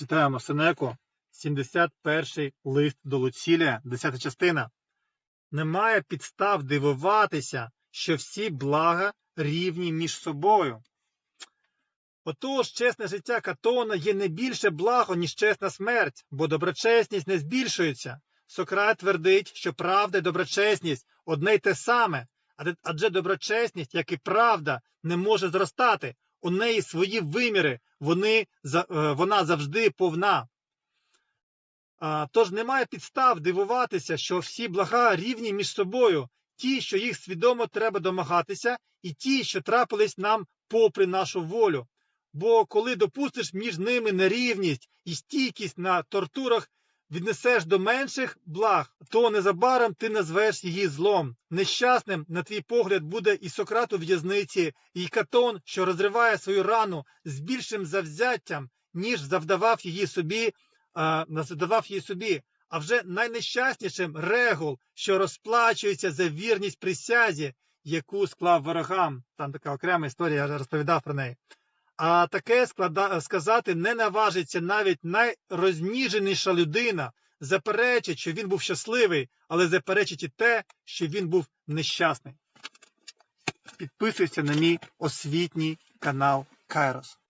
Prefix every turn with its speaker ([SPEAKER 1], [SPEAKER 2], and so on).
[SPEAKER 1] Читаємо Сенеку, 71 лист до Луцілія, 10 частина. Немає підстав дивуватися, що всі блага рівні між собою. Отож, чесне життя Катона є не більше благо, ніж чесна смерть, бо доброчесність не збільшується. Сократ твердить, що правда і доброчесність одне й те саме, адже- доброчесність, як і правда, не може зростати. У неї свої виміри, вони, е, вона завжди повна. Тож немає підстав дивуватися, що всі блага рівні між собою, ті, що їх свідомо треба домагатися, і ті, що трапились нам попри нашу волю. Бо коли допустиш між ними нерівність і стійкість на тортурах, віднесеш до менших благ, то незабаром ти назвеш її злом. Нещасним, на твій погляд, буде і Сократ у в'язниці, і Катон, що розриває свою рану з більшим завзяттям, ніж завдавав її собі, а, завдавав її собі. А вже найнещаснішим регул, що розплачується за вірність присязі, яку склав ворогам. Там така окрема історія, я вже розповідав про неї. А таке склада... сказати не наважиться навіть найрозніженіша людина, заперечить, що він був щасливий, але заперечить і те, що він був нещасний. Підписуйся на мій освітній канал Кайрос.